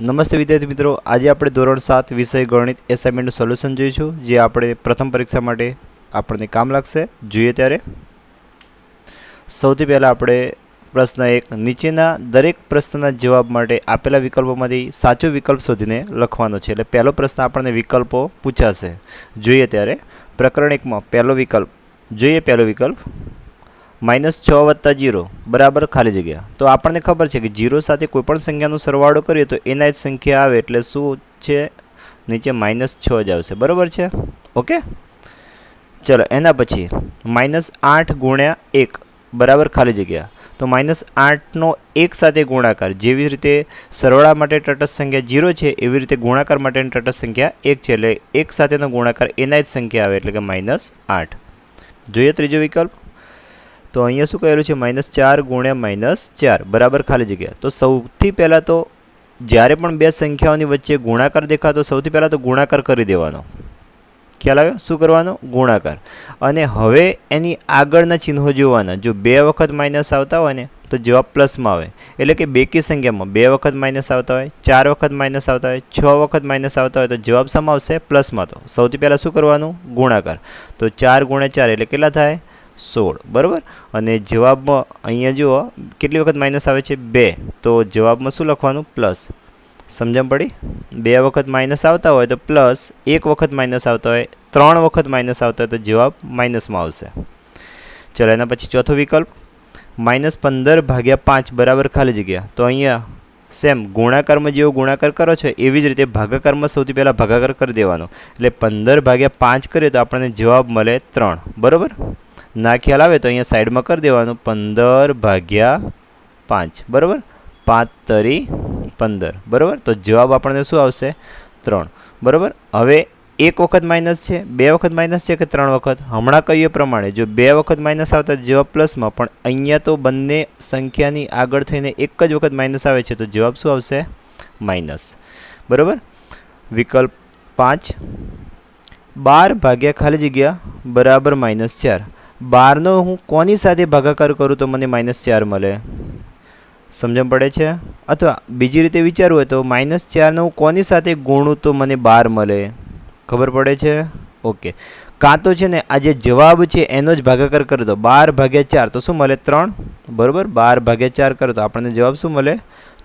નમસ્તે વિદ્યાર્થી મિત્રો. આજે આપણે ધોરણ સાત વિષય ગણિત એસાઇનમેન્ટનું સોલ્યુશન જોઈશું, જે આપણે પ્રથમ પરીક્ષા માટે આપણને કામ લાગશે. જોઈએ ત્યારે. સૌથી પહેલાં આપણે પ્રશ્ન એક, નીચેના દરેક પ્રશ્નના જવાબ માટે આપેલા વિકલ્પોમાંથી સાચો વિકલ્પ શોધીને લખવાનો છે. એટલે પહેલો પ્રશ્ન આપણને વિકલ્પો પૂછાશે. જોઈએ ત્યારે. પ્રકરણ એકમાં પહેલો વિકલ્પ. જોઈએ પહેલો વિકલ્પ. માઇનસ છ વત્તા જીરો, બરાબર ખાલી જગ્યા. તો આપણને ખબર છે કે જીરો સાથે કોઈપણ સંખ્યાનો સરવાળો કરીએ તો એના જ સંખ્યા આવે એટલે શું છે? નીચે માઇનસ છ જ આવશે. બરાબર છે? ઓકે? ચલો, એના પછી માઇનસ આઠ ગુણ્યા એક, બરાબર ખાલી જગ્યા. તો માઇનસ આઠનો એક સાથે ગુણાકાર, જેવી રીતે સરવાળા માટે તટસ્થ સંખ્યા જીરો છે, એવી રીતે ગુણાકાર માટેની તટસ્થ સંખ્યા એક છે. એટલે એક સાથેનો ગુણાકાર એના જ સંખ્યા આવે એટલે કે માઇનસ આઠ. જોઈએ ત્રીજો વિકલ્પ. તો અહીંયા શું કહેલું છે? માઇનસ ચાર ગુણ્યા માઇનસ ચાર. બરાબર ખાલી જગ્યા. તો સૌથી પહેલાં તો જ્યારે પણ બે સંખ્યાઓની વચ્ચે ગુણાકાર દેખાતો, સૌથી પહેલાં તો ગુણાકાર કરી દેવાનો. ખ્યાલ આવ્યો? શું કરવાનો? ગુણાકાર. અને હવે એની આગળના ચિહ્નો જોવાના. જો બે વખત માઇનસ આવતા હોય ને, તો જવાબ પ્લસમાં આવે. એટલે કે બેકી સંખ્યામાં. બે વખત માઇનસ આવતા હોય, ચાર વખત માઇનસ આવતા હોય, છ વખત માઇનસ આવતા હોય, તો જવાબ સમાવશે પ્લસમાં તો. સૌથી પહેલાં શું કરવાનું? ગુણાકાર. તો ચાર ગુણ્યા ચાર એટલે કેટલા થાય? સોળ, બરાબર? અને જવાબમાં અહીંયા જુઓ, કેટલી વખત માઇનસ આવે છે? બે. તો જવાબમાં શું લખવાનું? પ્લસ સમજણ પડી? બે વખત માઇનસ આવતા હોય તો પ્લસ એક વખત માઇનસ આવતા હોય, ત્રણ વખત માઇનસ આવતા હોય તો જવાબ માઇનસમાં આવશે. ચલો, એના પછી ચોથો વિકલ્પ. માઇનસ પંદર ભાગ્યા પાંચ, બરાબર ખાલી જગ્યા. તો અહીંયા સેમ ગુણાકારમાં જેવો ગુણાકાર કરો છો, એવી જ રીતે ભાગાકારમાં સૌથી પહેલાં ભાગાકાર કરી દેવાનો. એટલે પંદર ભાગ્યા પાંચ કરીએ તો આપણને જવાબ મળે ત્રણ. બરાબર? ના ખ્યાલ આવે તો અહીંયા સાઈડમાં કરી દેવાનું. પંદર ભાગ્યા પાંચ. બરાબર? પાંચ તરી પંદર. બરાબર? તો જવાબ આપણને શું આવશે? ત્રણ. બરાબર? હવે એક વખત માઇનસ છે, બે વખત માઇનસ છે કે ત્રણ વખત? હમણાં કહીએ પ્રમાણે, જો બે વખત માઇનસ આવતા જવાબ પ્લસમાં, પણ અહીંયા તો બંને સંખ્યાની આગળ થઈને એક જ વખત માઇનસ આવે છે, તો જવાબ શું આવશે? માઇનસ બરાબર? વિકલ્પ પાંચ. બાર ભાગ્યા ખાલી જગ્યા બરાબર માઇનસ ચાર. બારનો હું કોની સાથે ભાગાકાર કરું તો મને માઇનસ ચાર મળે? સમજણ પડે છે? અથવા બીજી રીતે વિચારવું હોય તો માઇનસ ચારનો હું કોની સાથે ગુણું તો મને બાર મળે? ખબર પડે છે? ઓકે કાં તો છે ને, આ જે જવાબ છે એનો જ ભાગાકાર કરો તો બાર ભાગ્યા ચાર તો શું મળે? ત્રણ? બરાબર? બાર ભાગ્યા ચાર કરો તો આપણને જવાબ શું મળે?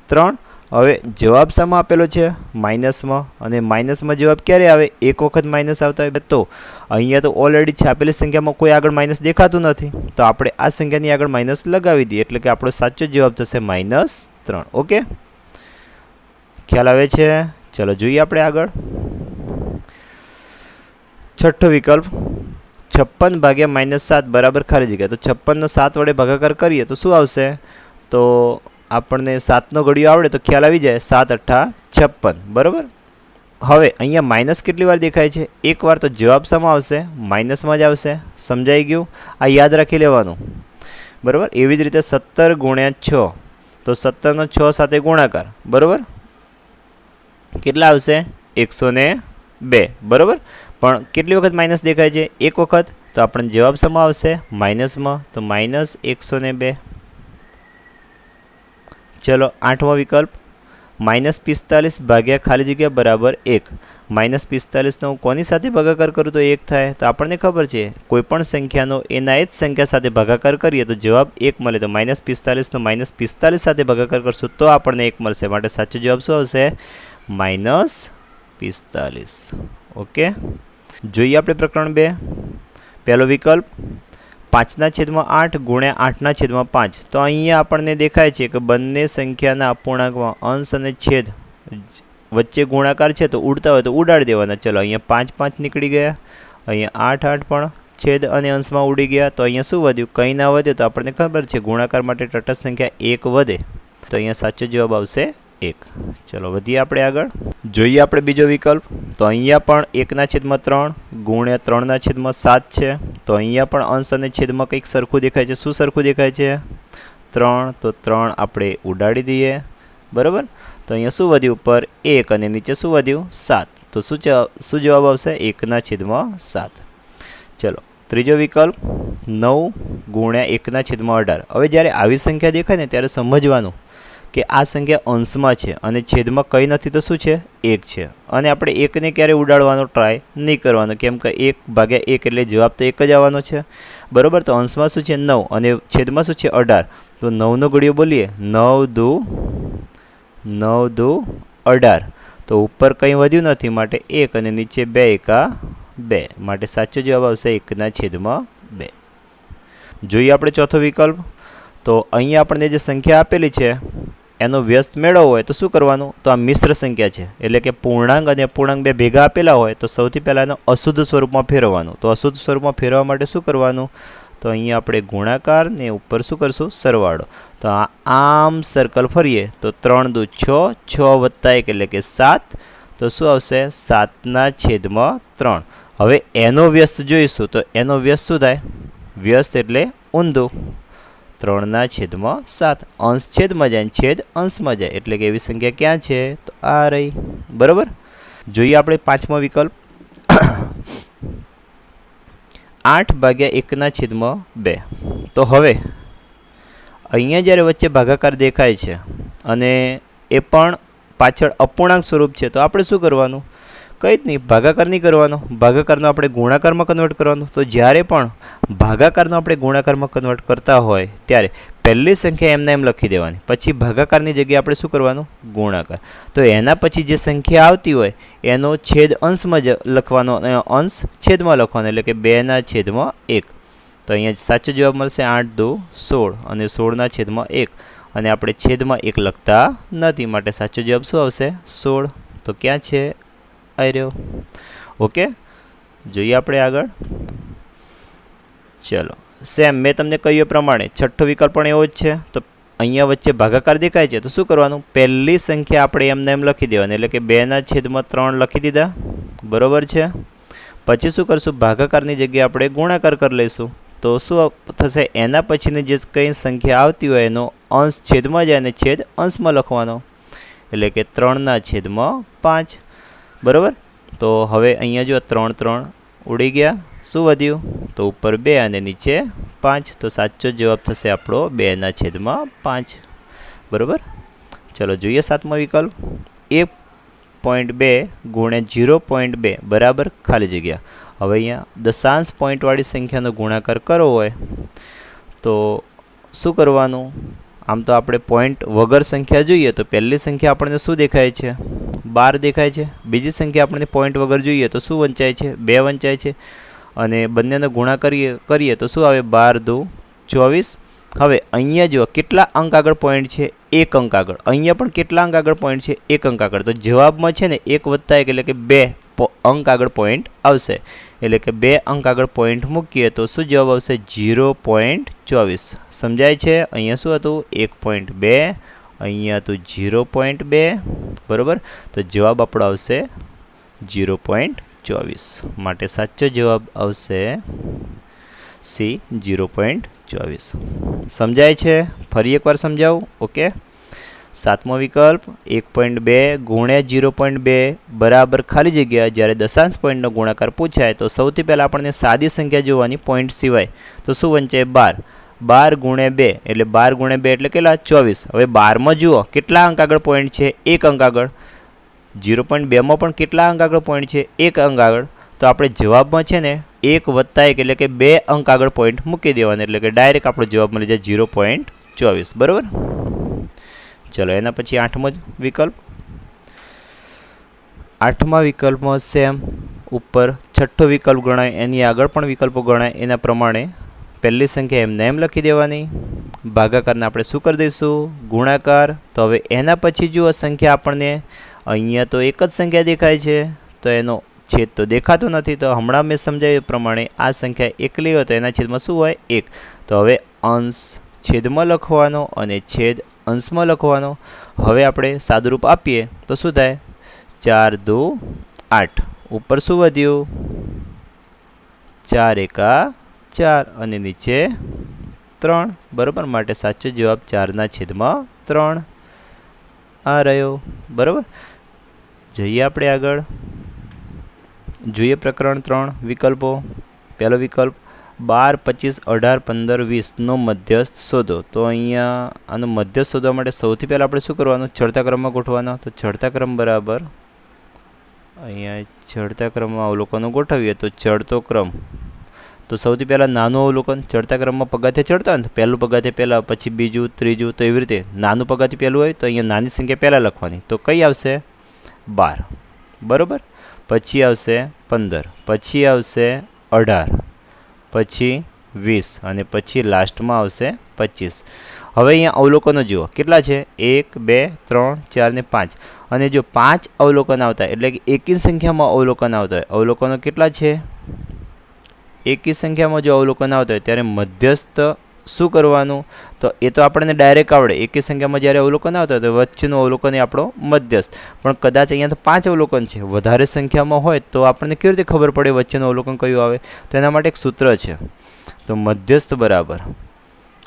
ત્રણ. હવે જવાબ શામાં આપેલો છે માઇનસમાં અને માઇનસમાં જવાબ ક્યારે આવે? એક વખત માઇનસ આવતા હોય તો. અહીંયા તો ઓલરેડી છાપેલી સંખ્યામાં કોઈ આગળ માઇનસ દેખાતું નથી. તો આપણે આ સંખ્યાની આગળ માઇનસ લગાવી દઈએ, એટલે કે આપણો સાચો જવાબ થશે માઇનસ ત્રણ. ઓકે? ખ્યાલ આવે છે? ચલો જોઈએ આપણે આગળ. છઠ્ઠો વિકલ્પ. છપ્પન ભાગ્યા માઇનસ સાત બરાબર ખાલી જગ્યા. તો છપ્પનનો સાત વડે ભાગાકાર કરીએ તો શું આવશે? તો આપણને સાતનો ઘડિયો આવડે તો ખ્યાલ આવી જાય સાત અઠ્ઠા છપ્પન. બરાબર? હવે અહીંયા માઇનસ કેટલી વાર દેખાય છે? એકવાર તો જવાબ શામાં આવશે? માઇનસમાં જ આવશે. સમજાઈ ગયું? આ યાદ રાખી લેવાનું. બરાબર? એવી જ રીતે સત્તર ગુણ્યા છ. તો સત્તરનો છ સાથે ગુણાકાર. બરાબર? કેટલા આવશે? એકસો ને બે. બરાબર? પણ કેટલી વખત માઇનસ દેખાય છે? એક વખત? તો આપણને જવાબ સમા આવશે માઇનસમાં તો માઇનસ એકસો ને બે. ચલો આઠમો વિકલ્પ. માઇનસ પિસ્તાલીસ ભાગ્યા ખાલી જગ્યા બરાબર એક. માઇનસ પિસ્તાલીસનો હું કોની સાથે ભાગાકાર કરું તો એક થાય? તો આપણને ખબર છે, કોઈપણ સંખ્યાનો એના એ જ સંખ્યા સાથે ભાગાકાર કરીએ તો જવાબ એક મળે. તો માઇનસ પિસ્તાલીસનો માઇનસ પિસ્તાલીસ સાથે ભાગાકાર કરશું તો આપણને એક મળશે. માટે સાચો જવાબ શું આવશે? માઇનસ પિસ્તાલીસ. ઓકે? જોઈએ આપણે પ્રકરણ બે. પહેલો વિકલ્પ. પાંચના છેદમાં આઠ ગુણ્યા આઠના છેદમાં પાંચ. તો અહીંયા આપણને દેખાય છે કે બંને સંખ્યાના અપૂર્ણાંકમાં અંશ અને છેદ વચ્ચે ગુણાકાર છે, તો ઉડતા હોય તો ઉડાડી દેવાના. ચલો, અહીંયા પાંચ પાંચ નીકળી ગયા. અહીંયા આઠ આઠ પણ છેદ અને અંશમાં ઉડી ગયા. તો અહીંયા શું વધ્યું? કંઈ ના વધે તો આપણને ખબર છે ગુણાકાર માટે તટસ્થ સંખ્યા એક વધે. તો અહીંયા સાચો જવાબ આવશે એક. ચલો, વધીએ આપણે આગળ. જોઈએ આપણે બીજો વિકલ્પ. તો અહીંયા પણ એકના છેદમાં ત્રણ, ગુણ્યા ત્રણના છેદમાં સાત છે. તો અહીંયા પણ અંશ અને છેદમાં કંઈક સરખું દેખાય છે. શું સરખું દેખાય છે? ત્રણ. તો ત્રણ આપણે ઉડાડી દઈએ. બરાબર? તો અહીંયા શું વધ્યું? ઉપર એક અને નીચે શું વધ્યું? સાત. તો શું શું જવાબ આવશે? એકના છેદમાં સાત. ચલો, ત્રીજો વિકલ્પ. નવ ગુણ્યા એકના છેદમાં અઢાર. હવે જ્યારે આવી સંખ્યા દેખાય ને, ત્યારે સમજવાનું કે આ સંખ્યા અંશમાં છે અને છેદમાં કંઈ નથી તો શું છે? એક છે. અને આપણે એકને ક્યારે ઉડાડવાનો ટ્રાય નહીં કરવાનો? કેમ કે એક ભાગ્યા એક એટલે જવાબ તો એક જ આવવાનો છે. બરાબર? તો અંશમાં શું છે? નવ. અને છેદમાં શું છે? અઢાર. તો નવનો ઘડીઓ બોલીએ. નવ દુ નવ દુ અઢાર. તો ઉપર કંઈ વધ્યું નથી માટે એક અને નીચે બે એકા બે. માટે સાચો જવાબ આવશે એકના છેદમાં બે. જોઈએ આપણે ચોથો વિકલ્પ. તો અહીંયા આપણને જે સંખ્યા આપેલી છે એનો વ્યસ્ત મેળવવો હોય તો શું કરવાનું? તો આ મિશ્ર સંખ્યા છે. એટલે કે પૂર્ણાંક અને અપૂર્ણાંક બે ભેગા આપેલા હોય તો સૌથી પહેલાં એનો અશુદ્ધ સ્વરૂપમાં ફેરવવાનું. તો અશુદ્ધ સ્વરૂપમાં ફેરવવા માટે શું કરવાનું? તો અહીંયા આપણે ગુણાકાર ને ઉપર શું કરશું? સરવાળો. તો આ આમ સર્કલ ફરીએ તો ત્રણ દુ છ છ વત્તા એક એટલે કે સાત. તો શું આવશે? સાતના છેદમાં ત્રણ. હવે એનો વ્યસ્ત જોઈશું તો એનો વ્યસ્ત શું થાય? વ્યસ્ત એટલે ઊંધું. ત્રણના છેદમાં સાત. અંશ છેદમાં જાય છેદ અંશમાં જાય. એટલે કે એવી સંખ્યા ક્યાં છે? તો આ રહી. બરાબર? જોઈએ આપણે પાંચમો વિકલ્પ. આઠ ભાગ્યા એકના છેદમાં બે. તો હવે, અહીંયા જ્યારે વચ્ચે ભાગાકાર દેખાય છે અને એ પણ પાછળ અપૂર્ણાંક સ્વરૂપ છે, તો આપણે શું કરવાનું? કંઈ જ નહીં, ભાગાકાર નહીં કરવાનો. ભાગાકારનો આપણે ગુણાકારમાં કન્વર્ટ કરવાનો. તો જ્યારે પણ ભાગાકારનો આપણે ગુણાકારમાં કન્વર્ટ કરતા હોય, ત્યારે પહેલી સંખ્યા એમને એમ લખી દેવાની. પછી ભાગાકારની જગ્યાએ આપણે શું કરવાનું? ગુણાકાર. તો એના પછી જે સંખ્યા આવતી હોય, એનો છેદ અંશમાં જ લખવાનો અંશ છેદમાં લખવાનો, એટલે કે બેના છેદમાં એક. તો અહીંયા સાચો જવાબ મળશે આઠ, દો, સોળ અને સોળના છેદમાં એક. અને આપણે છેદમાં એક લખતા નથી. માટે સાચો જવાબ શું આવશે? સોળ. તો ક્યાં છે? આવી રહ્યો. ઓકે જોઈએ આપણે આગળ. ચલો. સેમ મેં તમને કહ્યું પ્રમાણે, છઠ્ઠો વિકલ્પ પણ એવો જ છે. તો અહીંયા વચ્ચે ભાગાકાર દેખાય છે. તો શું કરવાનું? પહેલી સંખ્યા આપણે એમને એમ લખી દેવાની. એટલે કે બેના છેદમાં ત્રણ લખી દીધા. બરોબર છે? પછી શું કરશું? ભાગાકારની જગ્યાએ આપણે ગુણાકાર કરી લઈશું. તો શું થશે? એના પછીની જે કંઈ સંખ્યા આવતી હોય, એનો અંશ છેદમાં જાય અને છેદ અંશમાં લખવાનો. એટલે કે ત્રણના છેદમાં પાંચ. બરાબર? તો હવે અહીંયા જો ત્રણ ત્રણ ઉડી ગયા, શું વધ્યું? તો ઉપર બે અને નીચે પાંચ. તો સાચો જવાબ થશે આપણો બેના છેદમાં પાંચ. બરાબર? ચલો જોઈએ સાતમો વિકલ્પ. એક પોઈન્ટ બે ગુણે જીરો પોઈન્ટ બે, બરાબર? ખાલી જગ્યા. હવે અહીંયા દશાંશ પોઈન્ટવાળી સંખ્યાનો ગુણાકાર કરવો હોય, તો શું કરવાનું? આમ તો આપણે પોઈન્ટ વગર સંખ્યા જોઈએ તો પહેલી સંખ્યા આપણને શું દેખાય છે? બાર દેખાય છે. બીજી સંખ્યા આપણને પોઈન્ટ વગર જોઈએ તો શું વંચાય છે? બે વંચાય છે. અને બંનેનો ગુણા કરીએ કરીએ તો શું આવે? બાર, દો, ચોવીસ. હવે અહીંયા જુઓ, કેટલા અંક આગળ પોઈન્ટ છે? એક અંક આગળ. અહીંયા પણ કેટલા અંક આગળ પોઈન્ટ છે? એક અંક આગળ. તો જવાબમાં છે ને એક વત્તા એક એટલે કે બે. અંક આગળ પોઈન્ટ આવશે. એટલે કે બે અંક આગળ પોઈન્ટ મૂકીએ તો શું જવાબ આવશે? જીરો પોઈન્ટ ચોવીસ. સમજાય છે? અહીંયા શું હતું? એક પોઈન્ટ બે. અહીંયા હતું જીરો પોઈન્ટ બે. બરાબર? તો જવાબ આપણો આવશે જીરો પોઈન્ટ ચોવીસ. માટે સાચો જવાબ આવશે સી જીરો પોઈન્ટ ચોવીસ. સમજાય છે? ફરી એકવાર સમજાવું? ઓકે? સાતમો વિકલ્પ, એક પોઈન્ટ બે ગુણ્યા જીરો પોઈન્ટ બે બરાબર ખાલી જગ્યા જ્યારે દશાંશ પોઈન્ટનો ગુણાકાર પૂછાય તો સૌથી પહેલાં આપણને સાદી સંખ્યા જોવાની પોઈન્ટ સિવાય તો શું વંચાય બાર? બાર ગુણ્યા બે એટલે બાર ગુણ્યા બે એટલે કેટલા? ચોવીસ. હવે બારમાં જુઓ, કેટલા અંક આગળ પોઈન્ટ છે? એક અંક આગળ. જીરો પોઈન્ટ બેમાં પણ કેટલા અંક આગળ પોઈન્ટ છે? એક અંક આગળ. તો આપણે જવાબમાં છે ને એક વત્તા એક એટલે કે બે અંક આગળ પોઈન્ટ મૂકી દેવાના એટલે કે ડાયરેક્ટ આપણો જવાબ મળી જાય જીરો પોઈન્ટ ચોવીસ. બરાબર? ચલો, એના પછી આઠમો જ વિકલ્પ. આઠમા વિકલ્પમાં સેમ ઉપર છઠ્ઠો વિકલ્પ ગણાય, એની આગળ પણ વિકલ્પો ગણાય, એના પ્રમાણે પહેલી સંખ્યા એમને એમ લખી દેવાની. ભાગાકારને આપણે શું કરી દઈશું? ગુણાકાર. તો હવે એના પછી જુઓ, સંખ્યા આપણને અહીંયા તો એક જ સંખ્યા દેખાય છે, તો એનો છેદ તો દેખાતો નથી. તો હમણાં મેં સમજાવ્યું પ્રમાણે આ સંખ્યા એકલી હોય તો એના છેદમાં શું હોય? એક. તો હવે અંશ છેદમાં લખવાનો અને છેદ અંશમાં લખવાનો. હવે આપણે સાદુરૂપ આપીએ તો શું થાય? ચાર દો આઠ. ઉપર શું વધ્યું? ચાર એકા ચાર અને નીચે ત્રણ. બરાબર? માટે સાચો જવાબ ચારના છેદમાં ત્રણ. આ રહ્યો. બરાબર? જઈએ આપણે આગળ. જોઈએ પ્રકરણ ત્રણ વિકલ્પો. પહેલો વિકલ્પ બાર પચીસ અઢાર પંદર વીસનો મધ્યસ્થ શોધો. તો અહીંયા આનો મધ્યસ્થ શોધવા માટે સૌથી પહેલાં આપણે શું કરવાનું? ચડતા ક્રમમાં ગોઠવાનો તો ચડતા ક્રમ બરાબર અહીંયા ચડતા ક્રમમાં અવલોકનો ગોઠવીએ તો ચડતો ક્રમ. તો સૌથી પહેલાં નાનું અવલોકન, ચડતા ક્રમમાં પગાથે ચડતા હોય ને પહેલું પગાથે પહેલાં, પછી બીજું, ત્રીજું, તો એવી રીતે. નાનું પગાથી પહેલું હોય, તો અહીંયા નાની સંખ્યા પહેલાં લખવાની. તો કઈ આવશે? બાર. બરાબર? પછી આવશે પંદર. પછી આવશે અઢાર. પછી વીસ અને પછી લાસ્ટમાં આવશે પચીસ. હવે અહીંયા અવલોકનો જુઓ. કેટલા છે? એક, બે, ત્રણ, ચાર ને પાંચ. અને જો પાંચ અવલોકન આવતા એટલે કે એકી સંખ્યામાં અવલોકન આવતા હોય, અવલોકનો કેટલા છે? એકી સંખ્યામાં જો અવલોકન આવતા હોય, ત્યારે મધ્યસ્થ શું કરવાનું? તો એ તો આપણને ડાયરેક્ટ આવડે. એકી સંખ્યામાં જ્યારે અવલોકન આવતા તો વચ્ચેનું અવલોકન એ આપણો મધ્યસ્થ. પણ કદાચ અહીંયા તો પાંચ અવલોકન છે. વધારે સંખ્યામાં હોય તો આપણને કેવી રીતે ખબર પડે વચ્ચેનું અવલોકન કયું આવે? તો એના માટે એક સૂત્ર છે. તો મધ્યસ્થ બરાબર.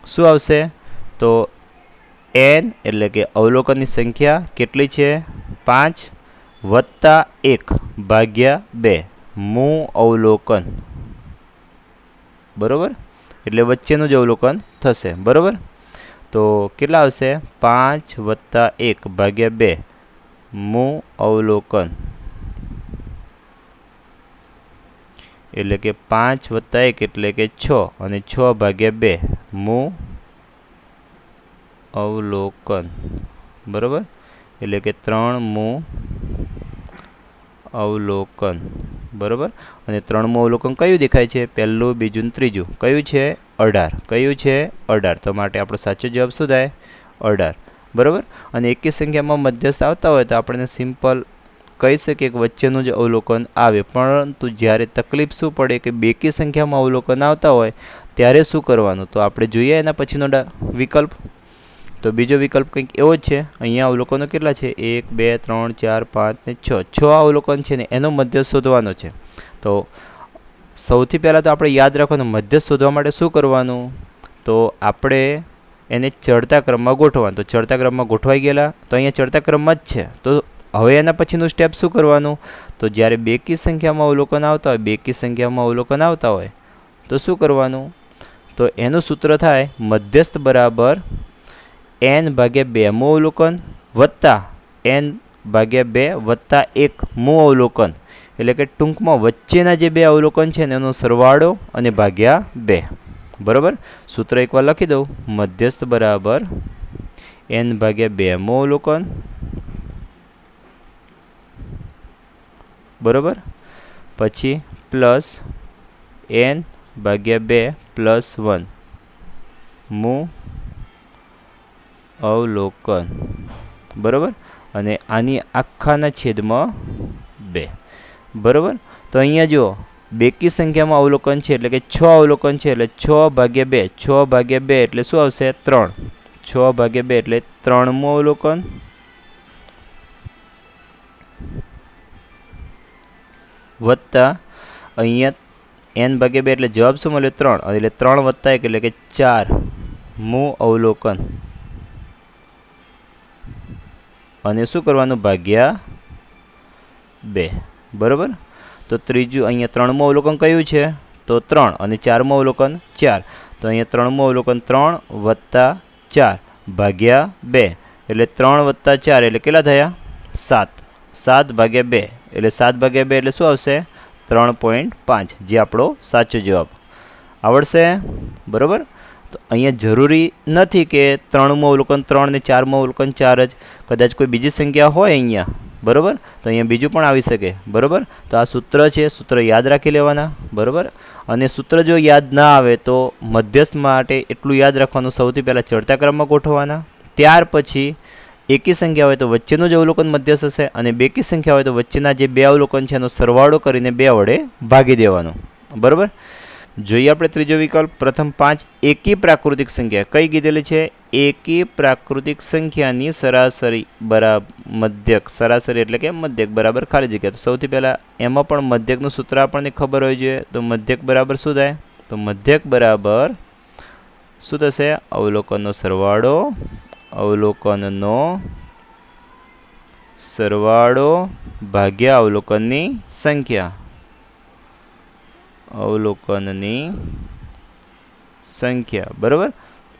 શું આવશે? તો એન એટલે કે અવલોકનની સંખ્યા કેટલી છે? પાંચ વત્તા એક ભાગ્યા બે. મૂ અવલોકન. બરાબર? એટલે વચ્ચેનું જ અવલોકન થશે. બરાબર? તો કેટલા આવશે? પાંચ વત્તા એક ભાગ્યા બે. મૂ અવલોકન. એટલે કે પાંચ વત્તા એક એટલે કે છ અને છ ભાગ્યા બે. મૂ અવલોકન. બરાબર? એટલે કે ત્રણ મૂ અવલોકન. બરાબર? અને ત્રણમું અવલોકન કયું દેખાય છે? પહેલું, બીજું, ત્રીજું. કયું છે? અઢાર. કયું છે? અઢાર. તો માટે આપણો સાચો જવાબ શું થાય? અઢાર. બરાબર? અને એકી સંખ્યામાં મધ્યસ્થ આવતા હોય તો આપણને સિમ્પલ કહી શકીએ કે વચ્ચેનું જ અવલોકન આવે. પરંતુ જ્યારે તકલીફ શું પડે કે બેકી સંખ્યામાં અવલોકન આવતા હોય, ત્યારે શું કરવાનું? તો આપણે જોઈએ એના પછીનો વિકલ્પ. તો બીજો વિકલ્પ કંઈક એવો જ છે. અહીંયા અવલોકનો કેટલા છે? એક, બે, ત્રણ, ચાર, પાંચ ને છ. છ અવલોકન છે ને એનો મધ્ય શોધવાનો છે. તો સૌથી પહેલાં તો આપણે યાદ રાખવાનું મધ્ય શોધવા માટે શું કરવાનું? તો આપણે એને ચડતા ક્રમમાં ગોઠવવાનું. તો ચડતા ક્રમમાં ગોઠવાઈ ગયેલા, તો અહીંયા ચડતા ક્રમમાં જ છે. તો હવે એના પછીનું સ્ટેપ શું કરવાનું? તો જ્યારે બેકી સંખ્યામાં અવલોકન આવતા હોય, બેકી સંખ્યામાં અવલોકન આવતા હોય, તો શું કરવાનું? તો એનું સૂત્ર થાય મધ્યસ્થ બરાબર એન ભાગ્યા બે મો અવલોકન વત્તા એન ભાગ્યા બે વત્તા એક મો અવલોકન એટલે કે ટૂંકમાં વચ્ચેના જે બે અવલોકન છે એનો સરવાળો અને ભાગ્યા બે. બરાબર? સૂત્ર એકવાર લખી દઉં. મધ્યસ્થ બરાબર એન ભાગ્યા બે મો અવલોકન બરાબર? પછી પ્લસ એન ભાગ્યા બે પ્લસ વન. મુ અવલોકન. બરાબર? અને આની આખાના છેદમાં બે. બરાબર? તો અહીંયા જો બેકી સંખ્યામાં અવલોકન છે એટલે કે છ અવલોકન છે એટલે છ ભાગ્યા બે. છ ભાગ્યા બે એટલે શું આવશે? ત્રણ. છ ભાગ્યા બે એટલે ત્રણમું અવલોકન. વત્તા અહીંયા એન ભાગ્યા બે એટલે જવાબ શું મળ્યો? ત્રણ. એટલે ત્રણ વત્તા એક એટલે કે ચાર. મુ અવલોકન. અને શું કરવાનું? ભાગ્યા બે. બરાબર? તો ત્રીજું, અહીંયા ત્રણમું અવલોકન કયું છે? તો ત્રણ અને ચારમું અવલોકન ચાર. તો અહીંયા ત્રણમું અવલોકન ત્રણ વત્તા ચાર ભાગ્યા બે. એટલે ત્રણ વત્તા ચાર એટલે કેટલા થયા? સાત. સાત ભાગ્યા બે. એટલે સાત ભાગ્યા બે એટલે શું આવશે? ત્રણ પોઈન્ટ પાંચ. જે આપણો સાચો જવાબ આવડશે. બરાબર? તો અહીંયા જરૂરી નથી કે ત્રણમું અવલોકન ત્રણ ને ચારમું અવલોકન ચાર જ. કદાચ કોઈ બીજી સંખ્યા હોય અહીંયા, બરાબર? તો અહીંયા બીજું પણ આવી શકે, બરાબર? તો આ સૂત્ર છે, સૂત્ર યાદ રાખી લેવાના, બરાબર? અને સૂત્ર જો યાદ ના આવે તો મધ્યસ્થ માટે એટલું યાદ રાખવાનું સૌથી પહેલાં ચડતા ક્રમમાં ગોઠવવાના. ત્યાર પછી એકી સંખ્યા હોય તો વચ્ચેનું જ અવલોકન મધ્યસ્થ હશે અને બેકી સંખ્યા હોય તો વચ્ચેના જે બે અવલોકન છે એનો સરવાળો કરીને બે વડે ભાગી દેવાનો, બરાબર? જોઈએ આપણે ત્રીજો વિકલ્પ. પ્રથમ પાંચ, એકી પ્રાકૃતિક સંખ્યા. કઈ કીધેલી છે? એકી પ્રાકૃતિક સંખ્યાની સરાસરી બરાબર મધ્યક. સરાસરી એટલે કે મધ્યક, બરાબર ખાલી જગ્યા. તો સૌથી પહેલાં એમાં પણ મધ્યકનું સૂત્ર આપણને ખબર હોવી જોઈએ તો મધ્યક બરાબર શું થાય? તો મધ્યક બરાબર શું થશે? અવલોકનનો સરવાળો અવલોકનનો સરવાળો ભાગ્યા અવલોકનની સંખ્યા. અવલોકનની સંખ્યા, બરાબર?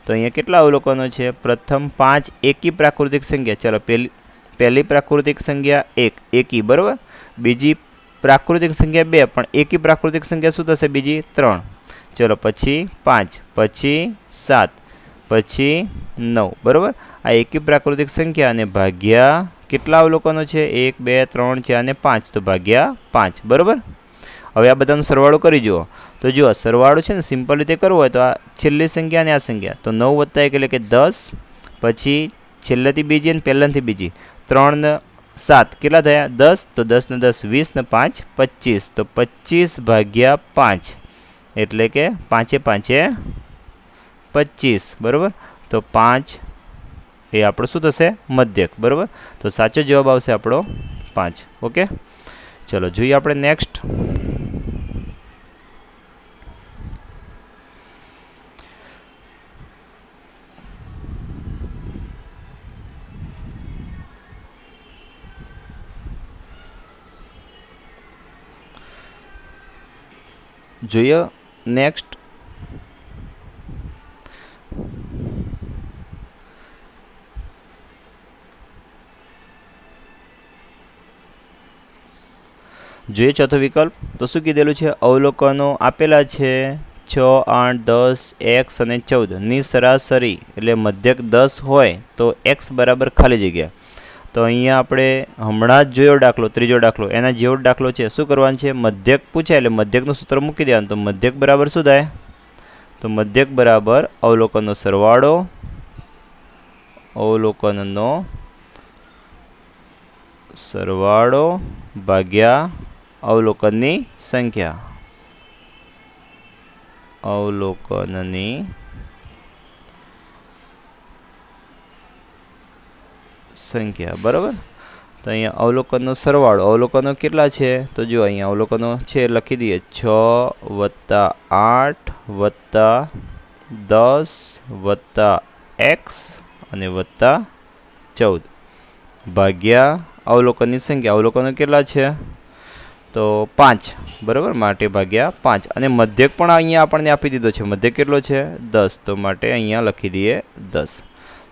તો અહીંયા કેટલા અવલોકનો છે? પ્રથમ પાંચ એકી પ્રાકૃતિક સંખ્યા. ચાલો પહેલી પહેલી પ્રાકૃતિક સંખ્યા એક, એકી, બરાબર? બીજી પ્રાકૃતિક સંખ્યા બે, પણ એકી પ્રાકૃતિક સંખ્યા શું થશે? બીજી ત્રણ. ચલો, પછી પાંચ, પછી સાત, પછી નવ, બરાબર? આ એકી પ્રાકૃતિક સંખ્યા અને ભાગ્યા કેટલા અવલોકનો છે? એક, બે, ત્રણ, ચાર અને પાંચ. તો ભાગ્યા પાંચ, બરાબર? હવે આ બધાનો સરવાળો કરી જુઓ. તો જુઓ, સરવાળો છે ને સિમ્પલ રીતે કરવો હોય તો આ છેલ્લી સંખ્યા અને આ સંખ્યા. તો નવ વત્તા એક એટલે કે દસ, પછી છેલ્લેથી બીજી અને પહેલાંથી બીજી. ત્રણ સાત કેટલા થયા? દસ, તો દસ ને દસ, વીસ ને પાંચ, પચીસ. તો પચીસ ભાગ્યા પાંચ એટલે કે પાંચે પાંચે પચીસ. બરાબર? તો પાંચ એ આપણો શું થશે? મધ્યક. બરાબર? તો સાચો જવાબ આવશે આપણો પાંચ. ઓકે? ચલો, જોઈએ આપણે નેક્સ્ટ જોઈએ. નેક્સ્ટ જોઈએ ચોથો વિકલ્પ. તો શું કીધેલું છે? અવલોકનો આપેલા છે. છ, આઠ, દસ, એક્સ અને ચૌદ. ની સરાસરી એટલે મધ્યક દસ હોય તો એક્સ બરાબર ખાલી જગ્યા. તો અહીંયા આપણે હમણાં જ જોયો દાખલો, ત્રીજો દાખલો. એના જેવો દાખલો છે. શું કરવાનું છે? મધ્યક પૂછાય એટલે મધ્યકનું સૂત્ર મૂકી દેવાનું. તો મધ્યક બરાબર શું થાય? તો મધ્યક બરાબર અવલોકનનો સરવાળો અવલોકનનો સરવાળો ભાગ્યા અવલોકનની સંખ્યા. અવલોકનની સંખ્યા, બરાબર? તો અહીંયા અવલોકનનો સરવાળો, અવલોકનો કેટલા છે? તો જો અહીંયા અવલોકનો છે, લખી દઈએ. છ વત્તા આઠ વત્તા દસ વત્તા એક્સ અને વત્તા ચૌદ. ભાગ્યા અવલોકનની સંખ્યા. અવલોકનો કેટલા છે? તો પાંચ, બરાબર? માટે ભાગ્યા પાંચ. અને મધ્યક પણ અહીંયા આપણને આપી દીધો છે. મધ્યક કેટલો છે? દસ. તો માટે અહીંયા લખી દઈએ દસ.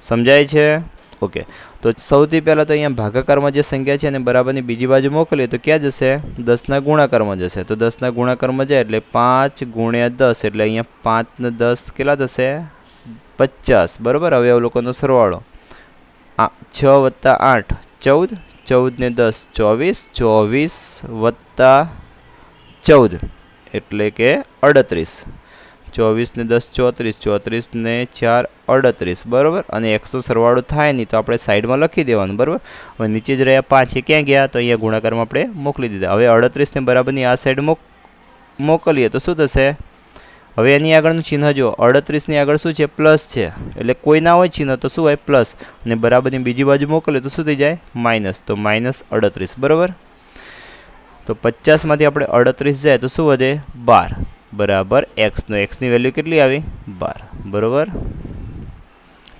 સમજાય છે? ઓકે. તો સૌથી પહેલાં તો અહીંયા ભાગાકારમાં જે સંખ્યા છે એને બરાબરની બીજી બાજુ મોકલીએ તો ક્યાં જશે? દસના ગુણાકારમાં જશે. તો દસના ગુણાકારમાં જાય એટલે પાંચ ગુણ્યા દસ એટલે અહીંયા પાંચને દસ કેટલા થશે? પચાસ. બરાબર? હવે અવલોકનનો સરવાળો. આ છ વત્તા આઠ. ચૌદ? ચૌદ ને દસ. ચોવીસ? ચોવીસ વત્તા ચૌદ. એટલે કે અડત્રીસ. ચોવીસ ને દસ, ચોત્રીસ ચોત્રીસ ને ચાર, અડત્રીસ, બરાબર? અને એકસો સરવાળો થાય નહીં તો આપણે સાઈડમાં લખી દેવાનું, બરાબર? હવે નીચે જ રહ્યા પાંચ, એ ક્યાં ગયા? તો અહીંયા ગુણાકારમાં આપણે મોકલી દીધા. હવે અડત્રીસને બરાબરની આ સાઈડ મોક, મોકલીએ તો શું થશે? હવે એની આગળનું ચિહ્ન જો અડત્રીસની આગળ શું છે? પ્લસ છે. એટલે કોઈ ના હોય ચિહ્ન તો શું હોય? પ્લસ. અને બરાબરની બીજી બાજુ મોકલીએ તો શું થઈ જાય? માઇનસ. તો માઇનસ અડત્રીસ. બરાબર? તો પચાસમાંથી આપણે અડત્રીસ જાય તો શું વધે? બાર. બરાબર એક્સનો એક્સની વેલ્યુ કેટલી આવી? બાર. બરાબર?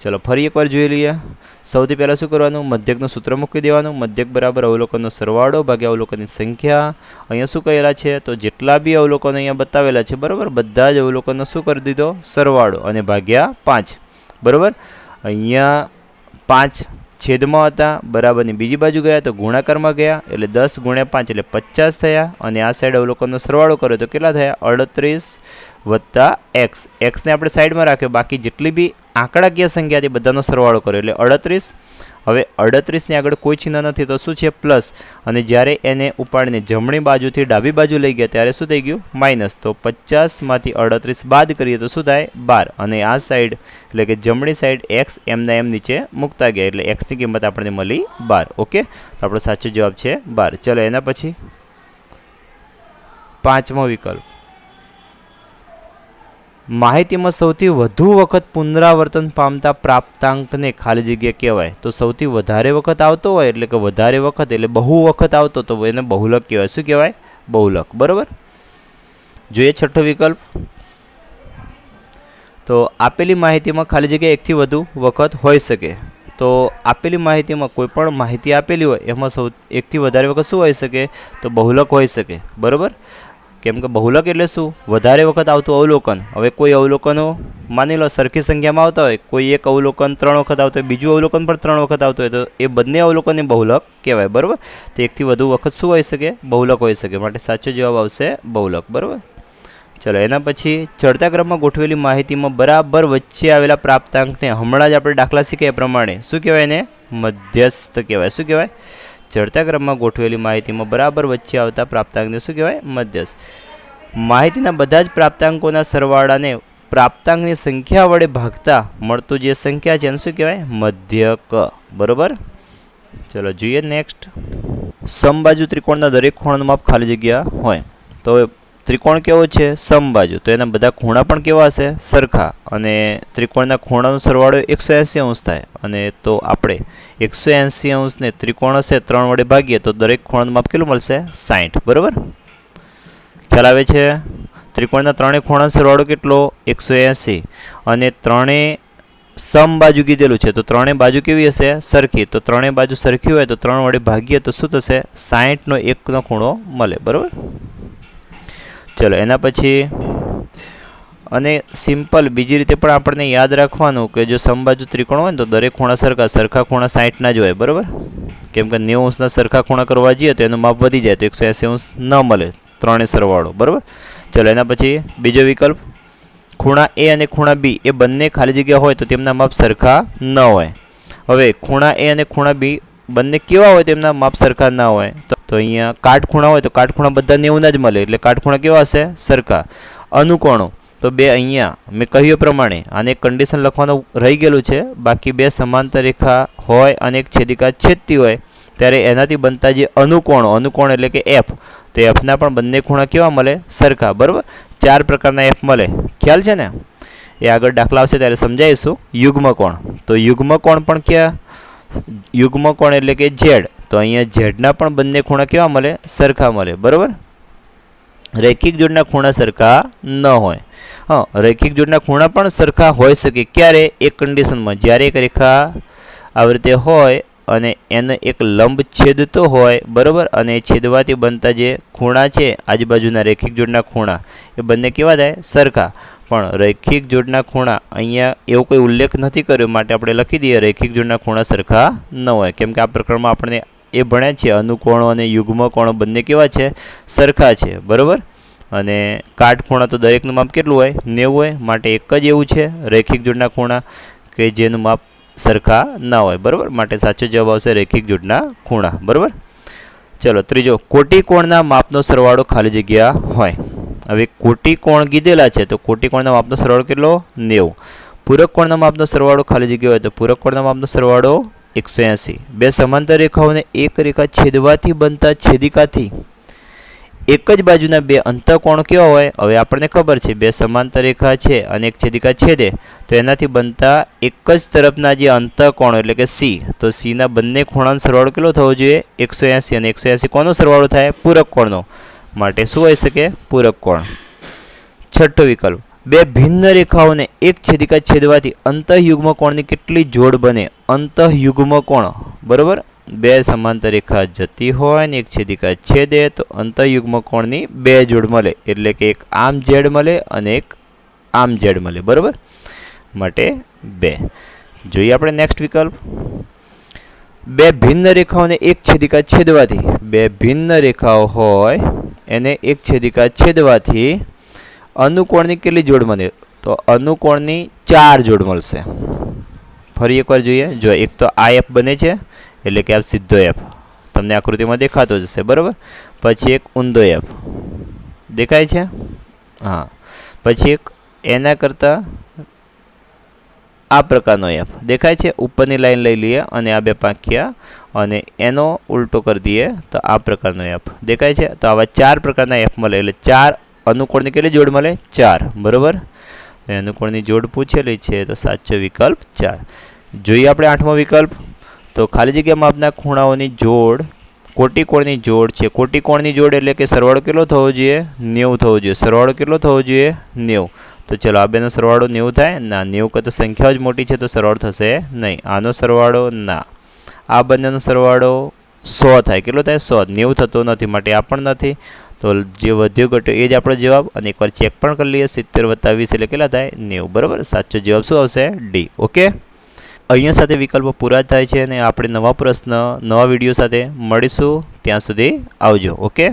ચલો, ફરી એકવાર જોઈ લઈએ. સૌથી પહેલાં શું કરવાનું? મધ્યકનું સૂત્ર મૂકી દેવાનું. મધ્યક બરાબર અવલોકનનો સરવાળો ભાગ્યા અવલોકનની સંખ્યા. અહીંયા શું કહેલા છે? તો જેટલા બી અવલોકનો અહીંયા બતાવેલા છે, બરાબર? બધા જ અવલોકનો શું કરી દીધો? સરવાળો અને ભાગ્યા પાંચ. બરાબર? અહીંયા પાંચ છેદમાં હતા, બરાબરની બીજી બાજુ ગયા તો ગુણાકારમાં ગયા, એટલે દસ ગુણ્યા પાંચ એટલે પચાસ થયા, અને આ સાઈડ અવલોકનનો સરવાળો કર્યો તો કેટલા થયા? અડત્રીસ વત્તા એક્સ. એક્સને આપણે સાઈડમાં રાખ્યો. બાકી જેટલી બી આંકડાકીય સંખ્યા હતી બધાનો સરવાળો કર્યો. એટલે અડત્રીસ. હવે અડત્રીસની આગળ કોઈ ચિહ્ન નથી, તો શું છે? પ્લસ. અને જ્યારે એને ઉપાડીને જમણી બાજુથી ડાબી બાજુ લઈ ગયા, ત્યારે શું થઈ ગયું? માઇનસ. તો પચાસમાંથી અડત્રીસ બાદ કરીએ તો શું થાય? બાર. અને આ સાઈડ, એટલે કે જમણી સાઈડ એક્સ એમના એમ નીચે મૂકતા ગયા. એટલે એક્સની કિંમત આપણને મળી બાર. ઓકે? તો આપણો સાચો જવાબ છે બાર. ચલો, એના પછી પાંચમો વિકલ્પ. માહિતીમાં સૌથી વધુ વખત પુનરાવર્તન પામતા પ્રાપ્તાંકને ખાલી જગ્યા કહેવાય. તો સૌથી વધારે વખત આવતો હોય એટલે કે વધારે વખત એટલે બહુ વખત આવતો તો એને બહુલક કહેવાય. શું કહેવાય? બહુલક. બરાબર? જોઈએ છઠ્ઠો વિકલ્પ. તો આપેલી માહિતીમાં ખાલી જગ્યા એકથી વધુ વખત હોઈ શકે. તો આપેલી માહિતીમાં કોઈ પણ માહિતી આપેલી હોય, એમાં સૌ, એકથી વધારે વખત શું હોઈ શકે? તો બહુલક હોઈ શકે. બરાબર? કેમ કે બહુલક એટલે શું? વધારે વખત આવતું અવલોકન. હવે કોઈ અવલોકનો માની લો સરખી સંખ્યામાં આવતા હોય, કોઈ એક અવલોકન ત્રણ વખત આવતું હોય, બીજું અવલોકન પણ ત્રણ વખત આવતું હોય, તો એ બંને અવલોકનને બહુલક કહેવાય, બરાબર? તો એકથી વધુ વખત શું હોઈ શકે? બહુલક હોઈ શકે. માટે સાચો જવાબ આવશે બહુલક, બરાબર? ચલો, એના પછી ચડતા ક્રમમાં ગોઠવેલી માહિતીમાં બરાબર વચ્ચે આવેલા પ્રાપ્તાંકને હમણાં જ આપણે દાખલા શીખ્યા પ્રમાણે. શું કહેવાય એને? મધ્યસ્થ કહેવાય. શું કહેવાય? ચડતા ક્રમમાં ગોઠવેલી માહિતીમાં બરાબર વચ્ચે આવતા પ્રાપ્તાંકને શું કહેવાય? મધ્યસ્થ. માહિતીના બધા જ પ્રાપ્તાંકોના સરવાળાને પ્રાપ્તાંકની સંખ્યા વડે ભાગતા મળતું જે સંખ્યા છે એને શું કહેવાય? મધ્યક. બરાબર? ચલો જોઈએ નેક્સ્ટ. સમબાજુ ત્રિકોણના દરેક ખૂણાનું માપ ખાલી જગ્યા હોય. તો ત્રિકોણ કેવો છે? સમબાજુ. તો એના બધા ખૂણા પણ કેવા હશે? સરખા. અને ત્રિકોણના ખૂણાનો સરવાળો એકસો એંસી અંશ થાય. અને તો આપણે એકસો એંસી અંશને ત્રિકોણ હશે, ત્રણ વડે ભાગીએ, તો દરેક ખૂણાનું માપ કેટલું મળશે? સાઠ બરાબર? ખ્યાલ આવે છે? ત્રિકોણના ત્રણેય ખૂણાનો સરવાળો કેટલો? એકસો એંસી. અને ત્રણેય સમબાજુ કીધેલું છે, તો ત્રણેય બાજુ કેવી હશે? સરખી. તો ત્રણેય બાજુ સરખી હોય, તો ત્રણ વડે ભાગીએ, તો શું થશે? સાઠનો એકનો ખૂણો મળે. બરાબર? ચલો, એના પછી અને સિમ્પલ બીજી રીતે પણ આપણને યાદ રાખવાનું કે જો સમબાજુ ત્રિકોણ હોય ને, તો દરેક ખૂણા સરખા સરખા ખૂણા સાઠના જ હોય, બરાબર? કેમ કે નેવું અંશના સરખા ખૂણા કરવા જઈએ તો એનું માપ વધી જાય, તો એકસો એંસી અંશ ન મળે ત્રણે સરવાળો, બરાબર? ચલો, એના પછી બીજો વિકલ્પ. ખૂણા એ અને ખૂણા બી, એ બંને ખાલી જગ્યા હોય તો તેમના માપ સરખા ન હોય. હવે, ખૂણા એ અને ખૂણા બી બંને કેવા હોય તેમના માપ સરખા ના હોય. તો અહીંયા કાટખૂણા હોય તો કાટખૂણા બધા નેવુંના જ મળે. એટલે કાટખૂણા કેવા હશે? સરખા. અનુકોણો. તો બે અહીંયા. મેં કહ્યું પ્રમાણે. આને એક કન્ડિશન લખવાનું રહી ગયેલું છે. બાકી બે સમાંતર રેખા હોય અને એક છેદિકા છેદતી હોય, ત્યારે એનાથી બનતા જે અનુકોણો, અનુકોણ એટલે કે એફ તો એફના પણ બંને ખૂણા કેવા મળે? સરખા. બરાબર? ચાર પ્રકારના એફ મળે. ખ્યાલ છે ને? એ આગળ દાખલા આવશે ત્યારે સમજાવીશું. યુગ્મ કોણ તો યુગ્મ કોણ પણ ક્યાં? યુગ્મ કોણ? એટલે કે ઝેડ. તો અહીંયા ઝેડના પણ બંને ખૂણા કેવા મળે? સરખા મળે. બરાબર? રૈખિક જોડના ખૂણા સરખા ન હોય. હા, રૈખિક જોડના ખૂણા પણ સરખા હોઈ શકે. ક્યારે? એક કન્ડિશનમાં જ્યારે એક રેખા આવી રીતે હોય અને એને એક લંબ છેદતો હોય, બરાબર? અને છેદવાથી બનતા જે ખૂણા છે, આજુબાજુના રેખિક જોડના ખૂણા, એ બંને કેવા થાય? સરખા. પણ રૈખિક જોડના ખૂણા અહીંયા એવો કોઈ ઉલ્લેખ નથી કર્યો માટે આપણે લખી દઈએ રૈખિક જોડના ખૂણા સરખા ન હોય. કેમ કે આ પ્રકરણમાં આપણને એ ભણ્યા છે, અનુકોણો અને યુગ્મ કોણો બંને કેવા છે? સરખા છે. બરાબર? અને કાટખૂણા તો દરેકનું માપ કેટલું હોય? નેવું હોય. માટે એક જ એવું છે, રૈખિક જોડના ખૂણા, કે જેનું માપ સરખા ના હોય. બરાબર? માટે સાચો જવાબ આવશે રૈખિક જોડના ખૂણા. બરાબર? ચલો, ત્રીજો. કોટી કોણના માપનો સરવાળો ખાલી જગ્યા હોય. હવે કોટી કોણ કીધેલા છે? તો કોટી કોણના માપનો સરવાળો કેટલો? નેવું. પૂરક કોણના માપનો સરવાળો ખાલી જગ્યા હોય તો પૂરક કોણના માપનો સરવાળો એકસો એંસી. બે સમાંતર રેખાઓને એક રેખા છેદવાથી બનતા છેદિકાથી એક જ બાજુના બે અંતઃકોણ કેવા હોય? હવે આપણને ખબર છે, બે સમાંતર રેખા છે અને એક છેદિકા છેદે, તો એનાથી બનતા એક જ તરફના જે અંતઃકોણ એટલે કે સી, તો સીના બંને ખૂણાનો સરવાળો કેટલો થવો જોઈએ? એકસો એંસી. અને એકસો એંસી કોનો સરવાળો થાય? પૂરક કોણનો. માટે શું હોઈ શકે? પૂરક કોણ? છઠ્ઠો વિકલ્પ. બે ભિન્ન રેખાઓને એક છેદિકા છેદવાથી અંતઃયુગ્મ કોણની કેટલી જોડ બને? અંતઃયુગ્મ કોણ? બરાબર? બે સમાંતર રેખા જતી હોય ને એક છેદિકા છેદે તો અંતઃયુગ્મ કોણની બે જોડ મળે. એટલે કે એક આમ ઝેડ મળે અને એક આમ ઝેડ મળે. બરાબર? માટે બે. જોઈએ આપણે નેક્સ્ટ વિકલ્પ. બે ભિન્ન રેખાઓને એક છેદિકા છેદવાથી. બે ભિન્ન રેખાઓ હોય, એને એક છેદિકા છેદવાથી અનુકોણની કેટલી જોડ મળે? તો અનુકોણની ચાર જોડ મળશે. ફરી એકવાર જોઈએ. જો એક તો આ એફ બને છે, એટલે કે આ સીધો એફ તમને આકૃતિમાં દેખાતો જશે બરાબર? પછી એક ઊંધો એફ દેખાય છે? હા. પછી એક એના કરતાં આ પ્રકારનો એફ દેખાય છે, ઉપરની લાઈન લઈ લઈએ અને આ બે પાંખિયા અને એનો ઉલટો કરી દઈએ તો આ પ્રકારનો એફ દેખાય છે, તો આવા ચાર પ્રકારના એફ મળે. એટલે ચાર અનુકોણની કેટલી જોડ મળે? ચાર. બરાબર? અનુકોણની જોડ પૂછેલી છે, તો સાચો વિકલ્પ ચાર. જોઈએ આપણે આઠમો વિકલ્પ. તો ખાલી જગ્યામાં આપના ખૂણાઓની જોડ કોટિકોણની જોડ છે. કોટિકોણની જોડ એટલે કે સરવાળો કેટલો થવો જોઈએ? નેવું થવો જોઈએ. સરવાળો કેટલો થવો જોઈએ? નેવું. તો ચલો આ બેનો સરવાળો નેવું થાય. ના, નેવું કરતાં સંખ્યાઓ જ મોટી છે તો સરવાળો થશે નહીં. આનો સરવાળો ના. આ બંનેનો સરવાળો સો થાય. કેટલો થાય? સો. નેવું થતો નથી, માટે આ પણ નથી. તો જે વધ્યો ઘટ્યો એ જ આપણો જવાબ. અને એકવાર ચેક પણ કરી લઈએ. સિત્તેર વત્તા વીસ એટલે કેટલા થાય? નેવું. બરાબર? સાચો જવાબ શું આવશે? ડી. ઓકે? અહીંયા સાથે વિકલ્પો પૂરા થાય છે અને આપણે નવા પ્રશ્ન, નવા વીડિયો સાથે મળીશું. ત્યાં સુધી આવજો. ઓકે?